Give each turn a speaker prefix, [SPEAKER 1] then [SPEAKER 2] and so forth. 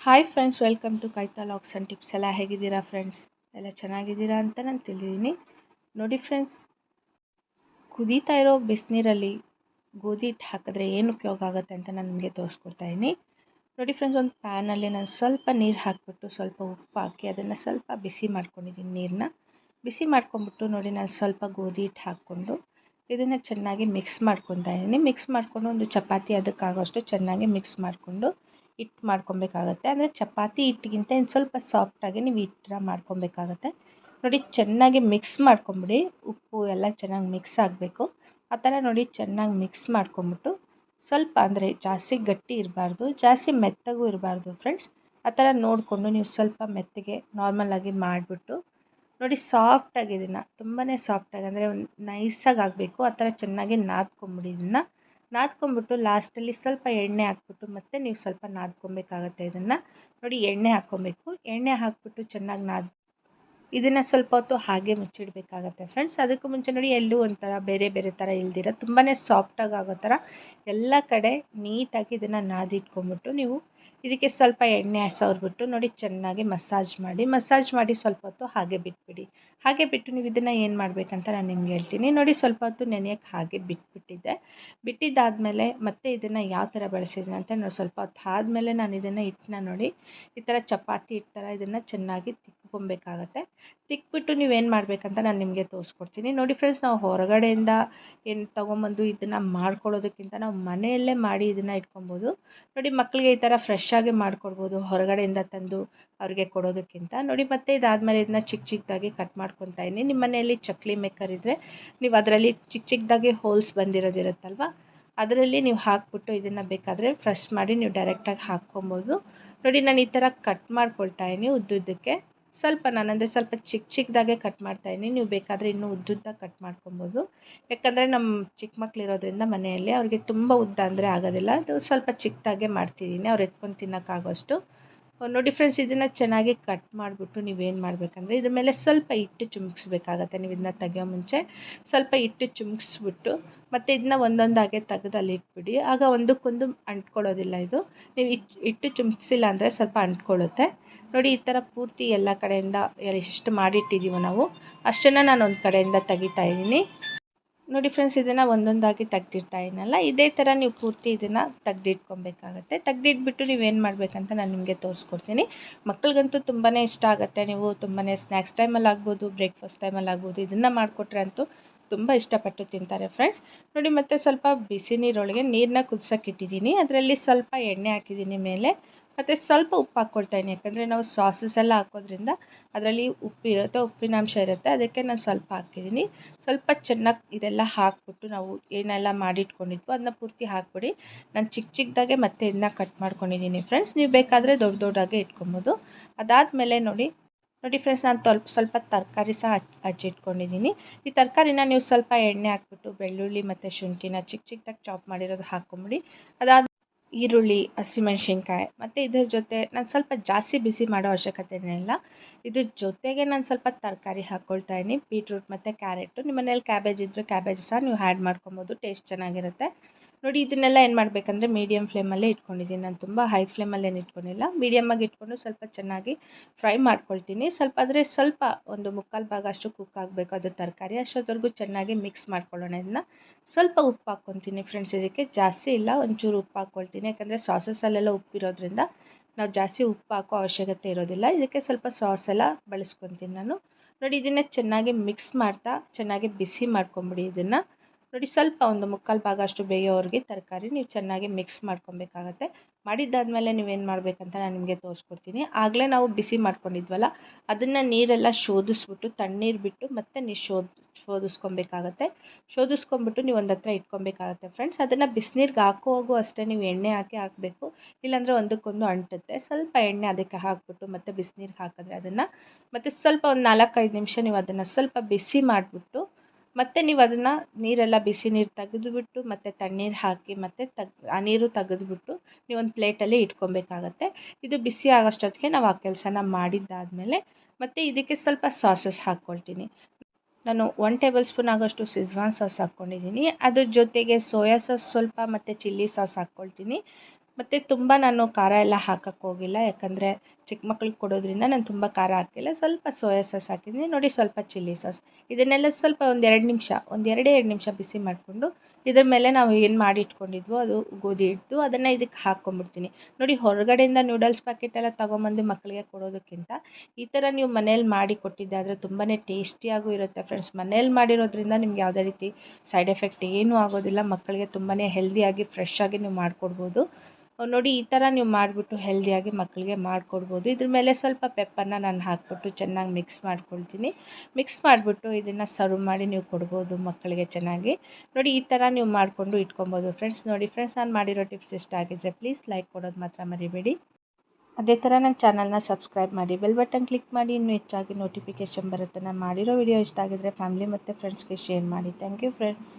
[SPEAKER 1] Hi friends welcome to ಕೈತಾ ಲಾಕ್ಸ್ and tips ಎಲ್ಲ ಹೇಗಿದ್ದೀರಾ ಫ್ರೆಂಡ್ಸ್ ಎಲ್ಲ ಚೆನ್ನಾಗಿದ್ದೀರಾ ಅಂತ ನಾನು ತಿಳಿದೀನಿ. ನೋಡಿ ಫ್ರೆಂಡ್ಸ್ ಕುದೀತಾ ಇರೋ ಬಿಸಿನೀರಲ್ಲಿ ಗೋಧಿ ಹಿಟ್ಟು ಹಾಕಿದ್ರೆ ಏನು ಉಪಯೋಗ ಆಗುತ್ತೆ ಅಂತ ನಾನು ನಿಮಗೆ ತೋರಿಸ್ಕೊಡ್ತಾ ಇದ್ದೀನಿ ನೋಡಿ ಫ್ರೆಂಡ್ಸ್ ಒಂದು ಪ್ಯಾನಲ್ಲಿ ನಾನು ಸ್ವಲ್ಪ ನೀರು ಹಾಕಿಬಿಟ್ಟು ಸ್ವಲ್ಪ ಉಪ್ಪು ಹಾಕಿ ಅದನ್ನು ಸ್ವಲ್ಪ ಬಿಸಿ ಮಾಡ್ಕೊಂಡಿದ್ದೀನಿ ನೀರನ್ನ ಬಿಸಿ ಮಾಡ್ಕೊಂಬಿಟ್ಟು ನೋಡಿ ನಾನು ಸ್ವಲ್ಪ ಗೋಧಿ ಹಿಟ್ಟು ಹಾಕ್ಕೊಂಡು ಇದನ್ನು ಚೆನ್ನಾಗಿ ಮಿಕ್ಸ್ ಮಾಡ್ಕೊತಾ ಇದ್ದೀನಿ ಮಿಕ್ಸ್ ಮಾಡಿಕೊಂಡು ಒಂದು ಚಪಾತಿ ಅದಕ್ಕಾಗೋಷ್ಟು ಚೆನ್ನಾಗಿ ಮಿಕ್ಸ್ ಮಾಡಿಕೊಂಡು ಹಿಟ್ಟು ಮಾಡ್ಕೊಬೇಕಾಗತ್ತೆ. ಅಂದರೆ ಚಪಾತಿ ಹಿಟ್ಟಿಗಿಂತ ಇನ್ನು ಸ್ವಲ್ಪ ಸಾಫ್ಟಾಗಿ ನೀವು ಹಿಟ್ಟನ್ನ ಮಾಡ್ಕೊಬೇಕಾಗತ್ತೆ. ನೋಡಿ ಚೆನ್ನಾಗಿ ಮಿಕ್ಸ್ ಮಾಡ್ಕೊಂಬಿಡಿ. ಉಪ್ಪು ಎಲ್ಲ ಚೆನ್ನಾಗಿ ಮಿಕ್ಸ್ ಆಗಬೇಕು. ಆ ಥರ ನೋಡಿ ಚೆನ್ನಾಗಿ ಮಿಕ್ಸ್ ಮಾಡ್ಕೊಂಬಿಟ್ಟು ಸ್ವಲ್ಪ ಅಂದರೆ ಜಾಸ್ತಿ ಗಟ್ಟಿ ಇರಬಾರ್ದು, ಜಾಸ್ತಿ ಮೆತ್ತಗೂ ಇರಬಾರ್ದು ಫ್ರೆಂಡ್ಸ್ ಆ ಥರ ನೋಡಿಕೊಂಡು ನೀವು ಸ್ವಲ್ಪ ಮೆತ್ತಗೆ ನಾರ್ಮಲಾಗಿ ಮಾಡಿಬಿಟ್ಟು ನೋಡಿ ಸಾಫ್ಟಾಗಿ ಇದನ್ನು ತುಂಬಾ ಸಾಫ್ಟಾಗಿ ಅಂದರೆ ನೈಸಾಗಿ ಆಗಬೇಕು. ಆ ಥರ ಚೆನ್ನಾಗಿ ನಾದ್ಕೊಂಬಿಡಿ ಇದನ್ನು. ನಾದ್ಕೊಂಬಿಟ್ಟು ಲಾಸ್ಟಲ್ಲಿ ಸ್ವಲ್ಪ ಎಣ್ಣೆ ಹಾಕ್ಬಿಟ್ಟು ಮತ್ತೆ ನೀವು ಸ್ವಲ್ಪ ನಾದ್ಕೊಬೇಕಾಗತ್ತೆ ಇದನ್ನು. ನೋಡಿ ಎಣ್ಣೆ ಹಾಕ್ಕೊಬೇಕು. ಎಣ್ಣೆ ಹಾಕ್ಬಿಟ್ಟು ಚೆನ್ನಾಗಿ ನಾದ್ ಇದನ್ನು ಸ್ವಲ್ಪ ಹೊತ್ತು ಹಾಗೆ ಮುಚ್ಚಿಡಬೇಕಾಗತ್ತೆ ಫ್ರೆಂಡ್ಸ್. ಅದಕ್ಕೂ ಮುಂಚೆ ನೋಡಿ ಎಲ್ಲೂ ಒಂಥರ ಬೇರೆ ಬೇರೆ ಥರ ಇಲ್ದಿರ ತುಂಬಾ ಸಾಫ್ಟಾಗಿ ಆಗೋ ಥರ ಎಲ್ಲ ಕಡೆ ನೀಟಾಗಿ ಇದನ್ನು ನಾದಿಟ್ಕೊಂಬಿಟ್ಟು ನೀವು ಇದಕ್ಕೆ ಸ್ವಲ್ಪ ಎಣ್ಣೆ ಸವರ್ಬಿಟ್ಟು ನೋಡಿ ಚೆನ್ನಾಗಿ ಮಸಾಜ್ ಮಾಡಿ ಮಸಾಜ್ ಮಾಡಿ ಸ್ವಲ್ಪ ಹೊತ್ತು ಹಾಗೆ ಬಿಟ್ಬಿಡಿ. ಹಾಗೆ ಬಿಟ್ಟು ನೀವು ಇದನ್ನು ಏನು ಮಾಡಬೇಕಂತ ನಾನು ನಿಮ್ಗೆ ಹೇಳ್ತೀನಿ. ನೋಡಿ ಸ್ವಲ್ಪ ಹೊತ್ತು ನೆನೆಯೋಕ್ಕೆ ಹಾಗೆ ಬಿಟ್ಬಿಟ್ಟಿದ್ದೆ. ಬಿಟ್ಟಿದ್ದಾದಮೇಲೆ ಮತ್ತೆ ಇದನ್ನು ಯಾವ ಥರ ಬಳಸಿದ್ದೀನಿ ಅಂತ ನೋಡಿ ಸ್ವಲ್ಪ ಹೊತ್ತು ಆದಮೇಲೆ ನಾನು ಇದನ್ನು ಹಿಟ್ಟನ್ನ ನೋಡಿ, ಈ ಥರ ಚಪಾತಿ ಹಿಟ್ಟು ಥರ ಇದನ್ನು ಚೆನ್ನಾಗಿ ತಿಕ್ಕೊಬೇಕಾಗತ್ತೆ ತಿಕ್ಬಿಟ್ಟು ನೀವೇನು ಮಾಡಬೇಕಂತ ನಾನು ನಿಮಗೆ ತೋರಿಸ್ಕೊಡ್ತೀನಿ ನೋಡಿ ಫ್ರೆಂಡ್ಸ್ ನಾವು ಹೊರಗಡೆಯಿಂದ ಏನು ತೊಗೊಂಬಂದು ಇದನ್ನು ಮಾಡ್ಕೊಳ್ಳೋದಕ್ಕಿಂತ ನಾವು ಮನೆಯಲ್ಲೇ ಮಾಡಿ ಇದನ್ನು ಇಟ್ಕೊಬೋದು. ನೋಡಿ ಮಕ್ಕಳಿಗೆ ಈ ಥರ ಫ್ರೆಶ್ ಆಗಿ ಮಾಡಿಕೊಡ್ಬೋದು, ಹೊರಗಡೆಯಿಂದ ತಂದು ಅವ್ರಿಗೆ ಕೊಡೋದಕ್ಕಿಂತ. ನೋಡಿ ಮತ್ತೆ ಇದಾದಮೇಲೆ ಇದನ್ನ ಚಿಕ್ಕ ಚಿಕ್ಕದಾಗಿ ಕಟ್ ಮಾಡ್ಕೊತಾ ಇದ್ದೀನಿ. ನಿಮ್ಮ ಮನೆಯಲ್ಲಿ ಚಕ್ಲಿ ಮೇಕರ್ ಇದ್ದರೆ ನೀವು ಅದರಲ್ಲಿ ಚಿಕ್ಕ ಚಿಕ್ಕದಾಗಿ ಹೋಲ್ಸ್ ಬಂದಿರೋದಿರುತ್ತಲ್ವ, ಅದರಲ್ಲಿ ನೀವು ಹಾಕ್ಬಿಟ್ಟು ಇದನ್ನು ಬೇಕಾದರೆ ಫ್ರೆಶ್ ಮಾಡಿ ನೀವು ಡೈರೆಕ್ಟಾಗಿ ಹಾಕ್ಕೊಬೋದು. ನೋಡಿ ನಾನು ಈ ಥರ ಕಟ್ ಮಾಡ್ಕೊಳ್ತಾ ಇದ್ದೀನಿ ಉದ್ದುದ್ದಕ್ಕೆ. ಸ್ವಲ್ಪ ನಾನು ಅಂದರೆ ಸ್ವಲ್ಪ ಚಿಕ್ಕ ಚಿಕ್ಕದಾಗೆ ಕಟ್ ಮಾಡ್ತಾ ಇದ್ದೀನಿ. ನೀವು ಬೇಕಾದರೆ ಇನ್ನೂ ಉದ್ದುದ್ದ ಕಟ್ ಮಾಡ್ಕೊಬೋದು. ಯಾಕಂದರೆ ನಮ್ಮ ಚಿಕ್ಕ ಮಕ್ಳು ಇರೋದ್ರಿಂದ ಮನೆಯಲ್ಲಿ ಅವ್ರಿಗೆ ತುಂಬ ಉದ್ದ ಅಂದರೆ ಆಗೋದಿಲ್ಲ. ಅದು ಸ್ವಲ್ಪ ಚಿಕ್ಕದಾಗೆ ಮಾಡ್ತಿದ್ದೀನಿ. ಅವ್ರು ಎತ್ಕೊಂಡು ತಿನ್ನೋಕ್ಕಾಗೋಷ್ಟು. ನೋಡಿ ಫ್ರೆಂಡ್ಸ್ ಇದನ್ನು ಚೆನ್ನಾಗಿ ಕಟ್ ಮಾಡಿಬಿಟ್ಟು ನೀವೇನು ಮಾಡಬೇಕಂದ್ರೆ, ಇದ್ರ ಮೇಲೆ ಸ್ವಲ್ಪ ಹಿಟ್ಟು ಚುಮ್ಕಿಸ್ಬೇಕಾಗತ್ತೆ ನೀವು ಇದನ್ನ ತೆಗಿಯೋ ಮುಂಚೆ ಸ್ವಲ್ಪ ಹಿಟ್ಟು ಚುಮ್ಕಿಸ್ಬಿಟ್ಟು ಮತ್ತು ಇದನ್ನ ಒಂದೊಂದಾಗೆ ತೆಗೆದು ಅಲ್ಲಿ ಇಟ್ಬಿಡಿ. ಆಗ ಒಂದಕ್ಕೊಂದು ಅಂಟ್ಕೊಳ್ಳೋದಿಲ್ಲ ಇದು. ನೀವು ಹಿಟ್ಟು ಚುಮ್ಕಿಸಿಲ್ಲ ಅಂದರೆ ಸ್ವಲ್ಪ ಅಂಟ್ಕೊಳ್ಳುತ್ತೆ. ನೋಡಿ, ಈ ಥರ ಪೂರ್ತಿ ಎಲ್ಲ ಕಡೆಯಿಂದ ಎಷ್ಟು ಮಾಡಿಟ್ಟಿದ್ದೀವೋ ನಾವು, ಅಷ್ಟನ್ನು ನಾನು ಒಂದು ಕಡೆಯಿಂದ ತೆಗಿತಾ ಇದ್ದೀನಿ. ನೋಡಿ ಫ್ರೆಂಡ್ಸ್ ಇದನ್ನು ಒಂದೊಂದಾಗಿ ತೆಗ್ದಿರ್ತಾ ಇದ್ದೀನಲ್ಲ ಇದೇ ಥರ ನೀವು ಪೂರ್ತಿ ಇದನ್ನು ತೆಗ್ದಿಟ್ಕೊಬೇಕಾಗತ್ತೆ. ತೆಗ್ದಿಟ್ಬಿಟ್ಟು ನೀವೇನು ಮಾಡಬೇಕಂತ ನಾನು ನಿಮಗೆ ತೋರಿಸ್ಕೊಡ್ತೀನಿ. ಮಕ್ಕಳಿಗಂತೂ ತುಂಬಾ ಇಷ್ಟ ಆಗುತ್ತೆ. ನೀವು ತುಂಬಾ ಸ್ನ್ಯಾಕ್ಸ್ ಟೈಮಲ್ಲಿ ಆಗ್ಬೋದು ಬ್ರೇಕ್ಫಾಸ್ಟ್ ಟೈಮಲ್ಲಿ ಆಗ್ಬೋದು, ಇದನ್ನು ಮಾಡಿಕೊಟ್ರೆ ಅಂತೂ ತುಂಬ ಇಷ್ಟಪಟ್ಟು ತಿಂತಾರೆ ಫ್ರೆಂಡ್ಸ್ ನೋಡಿ ಮತ್ತು ಸ್ವಲ್ಪ ಬಿಸಿ ನೀರೊಳಗೆ ನೀರನ್ನ ಕುದಿಸೋಕ್ಕಿಟ್ಟಿದ್ದೀನಿ ಅದರಲ್ಲಿ ಸ್ವಲ್ಪ ಎಣ್ಣೆ ಹಾಕಿದ್ದೀನಿ ಮೇಲೆ. ಮತ್ತು ಸ್ವಲ್ಪ ಉಪ್ಪು ಹಾಕ್ಕೊಳ್ತಾಯಿನಿ ಯಾಕಂದರೆ ನಾವು ಸಾಸಸ್ ಎಲ್ಲ ಹಾಕೋದ್ರಿಂದ ಅದರಲ್ಲಿ ಉಪ್ಪು ಇರುತ್ತೆ ಉಪ್ಪಿನಾಂಶ ಇರುತ್ತೆ, ಅದಕ್ಕೆ ನಾನು ಸ್ವಲ್ಪ ಹಾಕಿದ್ದೀನಿ. ಸ್ವಲ್ಪ ಚೆನ್ನಾಗಿ ಇದೆಲ್ಲ ಹಾಕಿಬಿಟ್ಟು ನಾವು ಏನೆಲ್ಲ ಮಾಡಿಟ್ಕೊಂಡಿದ್ವೋ ಅದನ್ನ ಪೂರ್ತಿ ಹಾಕ್ಬಿಡಿ. ನಾನು ಚಿಕ್ಕ ಚಿಕ್ಕದಾಗೆ ಮತ್ತೆ ಇದನ್ನ ಕಟ್ ಮಾಡ್ಕೊಂಡಿದ್ದೀನಿ ಫ್ರೆಂಡ್ಸ್ ನೀವು ಬೇಕಾದರೆ ದೊಡ್ಡ ದೊಡ್ಡಾಗೆ ಇಟ್ಕೊಬೋದು. ಅದಾದಮೇಲೆ ನೋಡಿ ನೋಡಿ ಫ್ರೆಂಡ್ಸ್ ನಾನು ತೊಲ್ಪ ಸ್ವಲ್ಪ ತರಕಾರಿ ಸಹ ಹಚ್ಚಿ ಹಚ್ಚಿಟ್ಕೊಂಡಿದ್ದೀನಿ. ಈ ತರಕಾರಿನ ನೀವು ಸ್ವಲ್ಪ ಎಣ್ಣೆ ಹಾಕ್ಬಿಟ್ಟು, ಬೆಳ್ಳುಳ್ಳಿ ಮತ್ತು ಶುಂಠಿನ ಚಿಕ್ಕ ಚಿಕ್ಕದಾಗಿ ಚಾಪ್ ಮಾಡಿರೋದು ಹಾಕ್ಕೊಂಬಿಡಿ ಅದಾದ ಈರುಳ್ಳಿ ಹಸಿಮೆಣ್ಸಿನ್ಕಾಯಿ ಮತ್ತು ಇದ್ರ ಜೊತೆ ನಾನು ಸ್ವಲ್ಪ ಜಾಸ್ತಿ ಬಿಸಿ ಮಾಡೋ ಅವಶ್ಯಕತೆನೇ ಇಲ್ಲ. ಇದ್ರ ಜೊತೆಗೆ ನಾನು ಸ್ವಲ್ಪ ತರಕಾರಿ ಹಾಕ್ಕೊಳ್ತಾ ಇದ್ದೀನಿ. ಬೀಟ್ರೂಟ್ ಮತ್ತು ಕ್ಯಾರೆಟು ನಿಮ್ಮ ಮನೇಲಿ ಕ್ಯಾಬೇಜ್ ಇದ್ದರೆ ಕ್ಯಾಬೇಜ್ ಸಹ ನೀವು ಆ್ಯಡ್ ಮಾಡ್ಕೊಬೋದು. ಟೇಸ್ಟ್ ಚೆನ್ನಾಗಿರುತ್ತೆ. ನೋಡಿ, ಇದನ್ನೆಲ್ಲ ಏನು ಮಾಡಬೇಕಂದ್ರೆ ಮೀಡಿಯಮ್ ಫ್ಲೇಮಲ್ಲೇ ಇಟ್ಕೊಂಡಿದ್ದೀನಿ. ನಾನು ತುಂಬ ಹೈ ಫ್ಲೇಮಲ್ಲೇನು ಇಟ್ಕೊಂಡಿಲ್ಲ. ಮೀಡಿಯಮ್ಮಾಗಿ ಇಟ್ಕೊಂಡು ಸ್ವಲ್ಪ ಚೆನ್ನಾಗಿ ಫ್ರೈ ಮಾಡ್ಕೊಳ್ತೀನಿ. ಸ್ವಲ್ಪ ಆದರೆ ಸ್ವಲ್ಪ ಒಂದು ಮುಕ್ಕಾಲು ಭಾಗ ಅಷ್ಟು ಕುಕ್ ಆಗಬೇಕು ಅದು ತರಕಾರಿ. ಅಷ್ಟೊತ್ತವರೆಗೂ ಚೆನ್ನಾಗಿ ಮಿಕ್ಸ್ ಮಾಡ್ಕೊಳ್ಳೋಣ ಇದನ್ನ. ಸ್ವಲ್ಪ ಉಪ್ಪು ಹಾಕ್ಕೊತೀನಿ ಫ್ರೆಂಡ್ಸ್ ಇದಕ್ಕೆ. ಜಾಸ್ತಿ ಇಲ್ಲ, ಒಂಚೂರು ಉಪ್ಪು ಹಾಕ್ಕೊಳ್ತೀನಿ. ಯಾಕಂದರೆ ಸಾಸಸಲ್ಲೆಲ್ಲ ಉಪ್ಪಿರೋದ್ರಿಂದ ನಾವು ಜಾಸ್ತಿ ಉಪ್ಪು ಹಾಕೋ ಅವಶ್ಯಕತೆ ಇರೋದಿಲ್ಲ. ಇದಕ್ಕೆ ಸ್ವಲ್ಪ ಸಾಸ್ ಎಲ್ಲ ಬಳಸ್ಕೊತೀನಿ ನಾನು. ನೋಡಿ, ಇದನ್ನು ಚೆನ್ನಾಗಿ ಮಿಕ್ಸ್ ಮಾಡ್ತಾ ಚೆನ್ನಾಗಿ ಬಿಸಿ ಮಾಡ್ಕೊಂಬಿಡಿ ಇದನ್ನು. ನೋಡಿ, ಸ್ವಲ್ಪ ಒಂದು ಮುಕ್ಕಾಲು ಭಾಗ ಅಷ್ಟು ಬೇಯೋವರೆಗೆ ತರಕಾರಿ ನೀವು ಚೆನ್ನಾಗಿ ಮಿಕ್ಸ್ ಮಾಡ್ಕೊಬೇಕಾಗತ್ತೆ. ಮಾಡಿದ್ದಾದಮೇಲೆ ನೀವೇನು ಮಾಡಬೇಕಂತ ನಾನು ನಿಮಗೆ ತೋರಿಸ್ಕೊಡ್ತೀನಿ. ಆಗಲೇ ನಾವು ಬಿಸಿ ಮಾಡ್ಕೊಂಡಿದ್ವಲ್ಲ, ಅದನ್ನು ನೀರೆಲ್ಲ ಶೋಧಿಸ್ಬಿಟ್ಟು, ತಣ್ಣೀರು ಬಿಟ್ಟು ಮತ್ತೆ ನೀವು ಶೋಧ ಶೋಧಿಸ್ಕೊಬೇಕಾಗತ್ತೆ. ಶೋಧಿಸ್ಕೊಂಬಿಟ್ಟು ನೀವು ಒಂದು ಹತ್ರ ಇಟ್ಕೊಬೇಕಾಗತ್ತೆ ಫ್ರೆಂಡ್ಸ್ ಅದನ್ನು ಬಿಸಿನೀರಿಗೆ ಹಾಕುವಾಗೂ ಅಷ್ಟೇ ನೀವು ಎಣ್ಣೆ ಹಾಕಿ ಹಾಕಬೇಕು. ಇಲ್ಲಾಂದರೆ ಒಂದಕ್ಕೊಂದು ಅಂಟುತ್ತೆ. ಸ್ವಲ್ಪ ಎಣ್ಣೆ ಅದಕ್ಕೆ ಹಾಕ್ಬಿಟ್ಟು ಮತ್ತು ಬಿಸಿನೀರಿಗೆ ಹಾಕಿದ್ರೆ ಅದನ್ನು, ಮತ್ತು ಸ್ವಲ್ಪ ಒಂದು ನಾಲ್ಕೈದು ನಿಮಿಷ ನೀವು ಅದನ್ನು ಸ್ವಲ್ಪ ಬಿಸಿ ಮಾಡಿಬಿಟ್ಟು ಮತ್ತು ನೀವು ಅದನ್ನು ನೀರೆಲ್ಲ ಬಿಸಿ ನೀರು ತೆಗೆದುಬಿಟ್ಟು, ಮತ್ತು ತಣ್ಣೀರು ಹಾಕಿ, ಮತ್ತು ತಗ್, ಆ ನೀರು ತೆಗೆದುಬಿಟ್ಟು ನೀವು ಒಂದು ಪ್ಲೇಟಲ್ಲಿ ಇಟ್ಕೊಬೇಕಾಗತ್ತೆ. ಇದು ಬಿಸಿ ಆಗೋಷ್ಟೊತ್ತಿಗೆ ನಾವು ಆ ಕೆಲಸನ ಮಾಡಿದ್ದಾದಮೇಲೆ ಮತ್ತು ಇದಕ್ಕೆ ಸ್ವಲ್ಪ ಸಾಸಸ್ ಹಾಕ್ಕೊಳ್ತೀನಿ ನಾನು ಒನ್ ಟೇಬಲ್ ಸ್ಪೂನ್ ಆಗೋಷ್ಟು ಸಿಜ್ವಾನ್ ಸಾಸ್ ಹಾಕ್ಕೊಂಡಿದ್ದೀನಿ ಅದ್ರ ಜೊತೆಗೆ ಸೋಯಾ ಸಾಸ್ ಸ್ವಲ್ಪ ಮತ್ತು ಚಿಲ್ಲಿ ಸಾಸ್ ಹಾಕ್ಕೊಳ್ತೀನಿ ಮತ್ತು ತುಂಬ ನಾನು ಖಾರ ಎಲ್ಲ ಹಾಕೋಕ್ಕೋಗಿಲ್ಲ ಯಾಕಂದರೆ ಚಿಕ್ಕ ಮಕ್ಳಿಗೆ ಕೊಡೋದ್ರಿಂದ ನಾನು ತುಂಬ ಖಾರ ಹಾಕಿಲ್ಲ ಸ್ವಲ್ಪ ಸೋಯಾ ಸಾಸ್ ಹಾಕಿದ್ದೀನಿ. ನೋಡಿ ಸ್ವಲ್ಪ ಚಿಲ್ಲಿ ಸಾಸ್. ಇದನ್ನೆಲ್ಲ ಸ್ವಲ್ಪ ಒಂದು ಎರಡು ನಿಮಿಷ, ಒಂದು ಎರಡೇ ಎರಡು ನಿಮಿಷ ಬಿಸಿ ಮಾಡಿಕೊಂಡು ಇದ್ರ ಮೇಲೆ ನಾವು ಏನು ಮಾಡಿ ಇಟ್ಕೊಂಡಿದ್ವೋ ಅದು ಗೋಧಿ ಹಿಟ್ಟು ಅದನ್ನು ಇದಕ್ಕೆ ಹಾಕ್ಕೊಂಬಿಡ್ತೀನಿ. ನೋಡಿ ಹೊರಗಡೆಯಿಂದ ನೂಡಲ್ಸ್ ಪ್ಯಾಕೆಟ್ ಎಲ್ಲ ತೊಗೊಂಬಂದು ಮಕ್ಕಳಿಗೆ ಕೊಡೋದಕ್ಕಿಂತ ಈ ಥರ ನೀವು ಮನೇಲಿ ಮಾಡಿ ಕೊಟ್ಟಿದ್ದಾದರೆ ತುಂಬಾ ಟೇಸ್ಟಿಯಾಗೂ ಇರುತ್ತೆ ಫ್ರೆಂಡ್ಸ್. ಮನೇಲಿ ಮಾಡಿರೋದ್ರಿಂದ ನಿಮ್ಗೆ ಯಾವುದೇ ರೀತಿ ಸೈಡ್ ಎಫೆಕ್ಟ್ ಏನೂ ಆಗೋದಿಲ್ಲ. ಮಕ್ಕಳಿಗೆ ತುಂಬಾ ಹೆಲ್ದಿಯಾಗಿ ಫ್ರೆಶ್ ಆಗಿ ನೀವು ಮಾಡಿಕೊಡ್ಬೋದು. ನೋಡಿ, ಈ ಥರ ನೀವು ಮಾಡಿಬಿಟ್ಟು ಹೆಲ್ದಿಯಾಗಿ ಮಕ್ಕಳಿಗೆ ಮಾಡಿಕೊಡ್ಬೋದು. ಇದ್ರ ಮೇಲೆ ಸ್ವಲ್ಪ ಪೆಪ್ಪರ್ನ ನಾನು ಹಾಕಿಬಿಟ್ಟು ಚೆನ್ನಾಗಿ ಮಿಕ್ಸ್ ಮಾಡ್ಕೊಳ್ತೀನಿ. ಮಿಕ್ಸ್ ಮಾಡಿಬಿಟ್ಟು ಇದನ್ನು ಸರ್ವ್ ಮಾಡಿ ನೀವು ಕೊಡ್ಬೋದು ಮಕ್ಕಳಿಗೆ ಚೆನ್ನಾಗಿ. ನೋಡಿ, ಈ ಥರ ನೀವು ಮಾಡಿಕೊಂಡು ಇಟ್ಕೊಬೋದು. ಫ್ರೆಂಡ್ಸ್ ನೋಡಿ ಫ್ರೆಂಡ್ಸ್ ನಾನು ಮಾಡಿರೋ ಟಿಪ್ಸ್ ಇಷ್ಟ ಆಗಿದ್ದರೆ ಪ್ಲೀಸ್ ಲೈಕ್ ಕೊಡೋದು ಮಾತ್ರ ಮರಿಬೇಡಿ. ಅದೇ ಥರ ನನ್ನ ಚಾನಲ್ನ ಸಬ್ಸ್ಕ್ರೈಬ್ ಮಾಡಿ ಬೆಲ್ ಬಟನ್ ಕ್ಲಿಕ್ ಮಾಡಿ. ಇನ್ನೂ ಹೆಚ್ಚಾಗಿ ನೋಟಿಫಿಕೇಷನ್ ಬರುತ್ತೆ. ನಾನು ಮಾಡಿರೋ ವಿಡಿಯೋ ಇಷ್ಟ ಆಗಿದ್ದರೆ ಫ್ಯಾಮಿಲಿ ಮತ್ತು ಫ್ರೆಂಡ್ಸ್ಗೆ ಶೇರ್ ಮಾಡಿ. Thank you friends